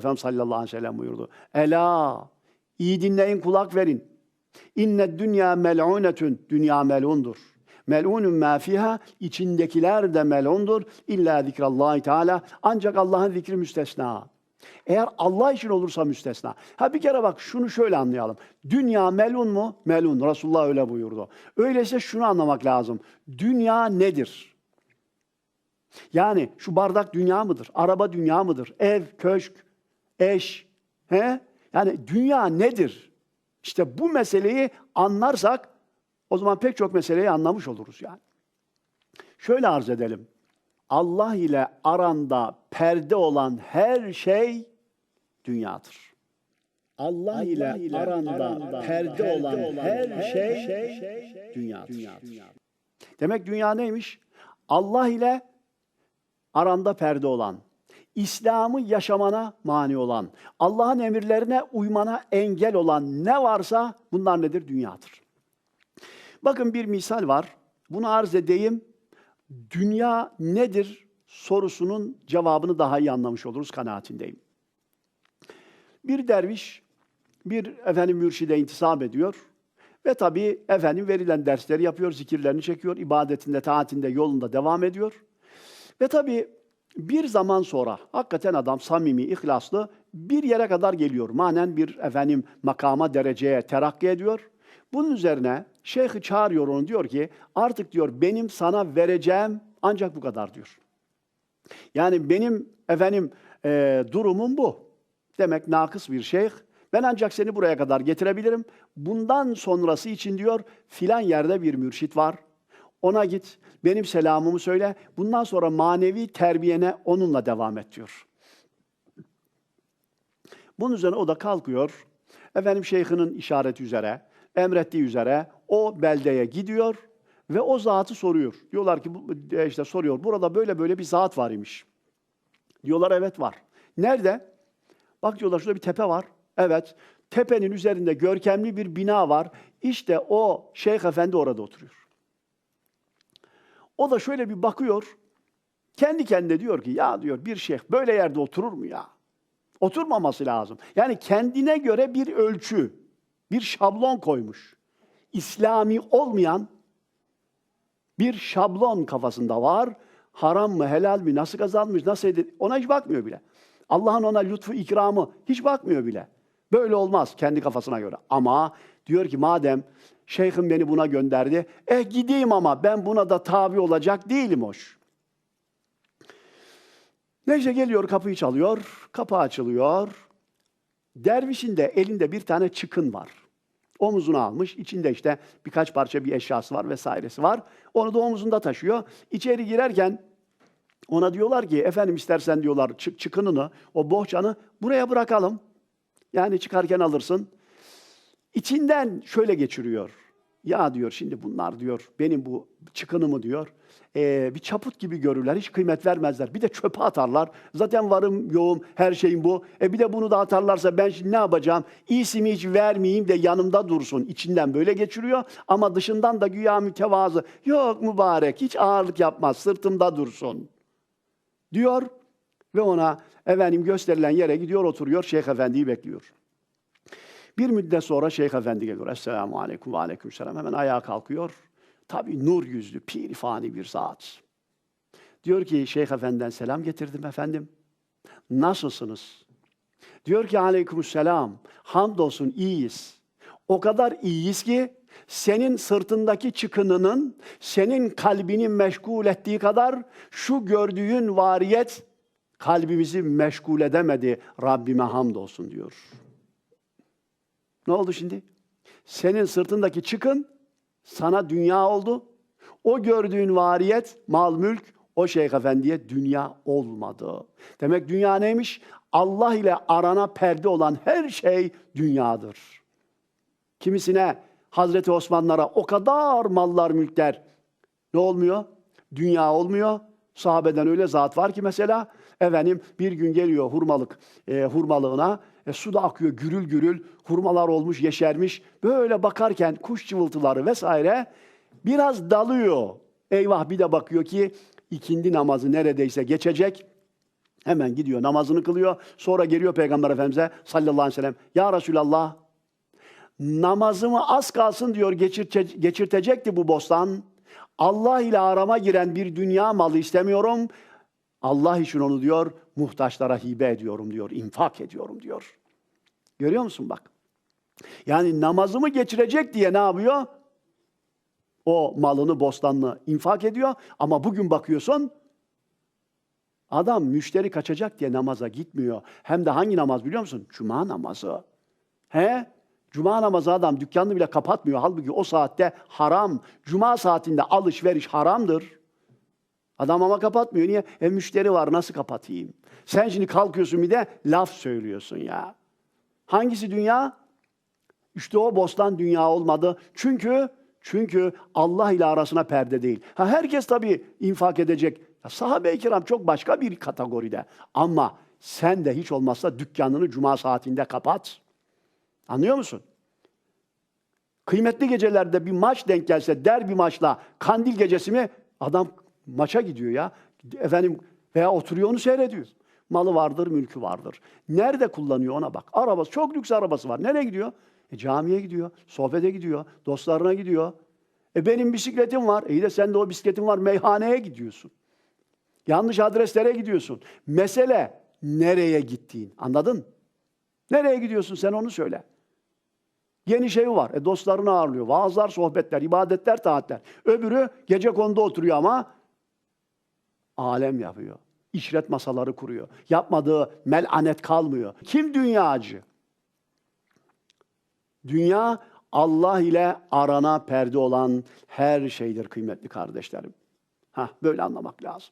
Efendimiz sallallahu aleyhi ve sellem buyurdu. Ela, iyi dinleyin kulak verin. İnne dünya mel'unetün, dünya melundur. Mel'unun ma fiha, içindekiler de melundur. İlla zikrallahi teala, ancak Allah'ın zikri müstesna. Eğer Allah için olursa müstesna. Ha bir kere bak şunu şöyle anlayalım. Dünya melun mu? Melun. Resulullah öyle buyurdu. Öyleyse şunu anlamak lazım. Dünya nedir? Yani şu bardak dünya mıdır? Araba dünya mıdır? Ev, köşk, eş, he? Yani dünya nedir? İşte bu meseleyi anlarsak o zaman pek çok meseleyi anlamış oluruz yani. Şöyle arz edelim. Allah ile aranda perde olan her şey dünyadır. Allah, ile, aranda, perde, olan, her, şey, dünyadır. Demek dünya neymiş? Allah ile aranda perde olan, İslam'ı yaşamana mani olan, Allah'ın emirlerine uymana engel olan ne varsa bunlar nedir? Dünyadır. Bakın bir misal var. Bunu arz edeyim. Dünya nedir sorusunun cevabını daha iyi anlamış oluruz kanaatindeyim. Bir derviş bir efendim mürşide intisap ediyor ve tabii efendim verilen dersleri yapıyor, zikirlerini çekiyor, ibadetinde, taatinde, yolunda devam ediyor. Ve tabii bir zaman sonra hakikaten adam samimi, ihlaslı bir yere kadar geliyor. Manen bir efendim makama, dereceye terakki ediyor. Bunun üzerine şeyhi çağırıyor onu diyor ki artık diyor benim sana vereceğim ancak bu kadar diyor. Yani benim efendim e, durumum bu. Demek nakıs bir şeyh. Ben ancak seni buraya kadar getirebilirim. Bundan sonrası için diyor filan yerde bir mürşit var. Ona git, benim selamımı söyle. Bundan sonra manevi terbiyene onunla devam et diyor. Bunun üzerine o da kalkıyor. Efendim şeyhinin işareti üzere, emrettiği üzere o beldeye gidiyor ve o zatı soruyor. Diyorlar ki e, işte soruyor. Burada böyle böyle bir zat var imiş. Diyorlar evet var. Nerede? Bak diyorlar şurada bir tepe var. Evet. Tepenin üzerinde görkemli bir bina var. İşte o Şeyh Efendi orada oturuyor. O da şöyle bir bakıyor. Kendi kendine diyor ki ya diyor bir şeyh böyle yerde oturur mu ya? Oturmaması lazım. Yani kendine göre bir ölçü, bir şablon koymuş. İslami olmayan bir şablon kafasında var. Haram mı, helal mi, nasıl kazanmış, nasıl edildi ona hiç bakmıyor bile. Allah'ın ona lütfu, ikramı hiç bakmıyor bile. Böyle olmaz kendi kafasına göre. Ama diyor ki madem şeyhim beni buna gönderdi, eh gideyim ama ben buna da tabi olacak değilim hoş. Neyse geliyor kapıyı çalıyor, kapı açılıyor. Dervişin de elinde bir tane çıkın var. Omuzuna almış, içinde işte birkaç parça bir eşyası var vesairesi var. Onu da omuzunda taşıyor. İçeri girerken ona diyorlar ki efendim istersen diyorlar çık çıkınını, o bohçanı buraya bırakalım. Yani çıkarken alırsın. İçinden şöyle geçiriyor. Ya diyor şimdi bunlar diyor benim bu çıkınımı diyor eee, bir çaput gibi görürler hiç kıymet vermezler. Bir de çöpe atarlar. Zaten varım yoğum her şeyim bu. E bir de bunu da atarlarsa ben şimdi ne yapacağım? İyisini hiç vermeyeyim de yanımda dursun. İçinden böyle geçiriyor ama dışından da güya mütevazı. Yok mübarek hiç ağırlık yapmaz sırtımda dursun diyor ve ona efendim gösterilen yere gidiyor oturuyor Şeyh Efendi'yi bekliyor. Bir müddet sonra Şeyh Efendi geliyor. Esselamu aleyküm ve aleyküm selam. Hemen ayağa kalkıyor. Tabii nur yüzlü, pirifani bir zat. Diyor ki Şeyh Efendi'den selam getirdim efendim. Nasılsınız? Diyor ki aleyküm selam. Hamdolsun iyiyiz. O kadar iyiyiz ki senin sırtındaki çıkınının senin kalbini meşgul ettiği kadar şu gördüğün variyet kalbimizi meşgul edemedi. Rabbime hamdolsun diyor. Ne oldu şimdi? Senin sırtındaki çıkın sana dünya oldu. O gördüğün variyet, mal mülk o Şeyh Efendi'ye dünya olmadı. Demek dünya neymiş? Allah ile arana perde olan her şey dünyadır. Kimisine Hazreti Osmanlara o kadar mallar, mülkler ne olmuyor? Dünya olmuyor. Sahabeden öyle zat var ki mesela efendim bir gün geliyor hurmalık e, hurmalığına e, su da akıyor gürül gürül hurmalar olmuş yeşermiş böyle bakarken kuş cıvıltıları vesaire biraz dalıyor. Eyvah bir de bakıyor ki ikindi namazı neredeyse geçecek. Hemen gidiyor namazını kılıyor. Sonra geliyor Peygamber Efendimiz'e sallallahu aleyhi ve sellem. Ya Resulallah namazımı az kalsın diyor geçirte, geçirtecekti bu bostan. Allah ile arama giren bir dünya malı istemiyorum. Allah için onu diyor muhtaçlara hibe ediyorum diyor. infak ediyorum diyor. Görüyor musun bak? Yani namazımı geçirecek diye ne yapıyor? O malını, bostanını infak ediyor. Ama bugün bakıyorsun adam müşteri kaçacak diye namaza gitmiyor. Hem de hangi namaz biliyor musun? Cuma namazı. He? Cuma namazı adam dükkanını bile kapatmıyor. Halbuki o saatte haram. Cuma saatinde alışveriş haramdır. Adam ama kapatmıyor. Niye? E müşteri var nasıl kapatayım? Sen şimdi kalkıyorsun bir de laf söylüyorsun ya. Hangisi dünya? İşte o bostan dünya olmadı. Çünkü çünkü Allah ile arasına perde değil. Ha herkes tabii infak edecek. Ya sahabe-i kiram çok başka bir kategoride. Ama sen de hiç olmazsa dükkanını cuma saatinde kapat. Anlıyor musun? Kıymetli gecelerde bir maç denk gelse, derbi maçla kandil gecesi mi adam maça gidiyor ya. Efendim veya oturuyor onu seyrediyor. Malı vardır, mülkü vardır. Nerede kullanıyor ona bak. Arabası, çok lüks arabası var. Nereye gidiyor? E, camiye gidiyor, sohbete gidiyor, dostlarına gidiyor. E benim bisikletim var. İyi de sen de o bisikletin var, meyhaneye gidiyorsun. Yanlış adreslere gidiyorsun. Mesele nereye gittiğin. Anladın? Nereye gidiyorsun sen onu söyle. Yeni şey var. E dostlarını ağırlıyor. Vaazlar, sohbetler, ibadetler, taatler. Öbürü gece konuda oturuyor ama alem yapıyor. İşret masaları kuruyor. Yapmadığı melanet kalmıyor. Kim dünyacı? Dünya Allah ile arana perde olan her şeydir kıymetli kardeşlerim. Ha böyle anlamak lazım.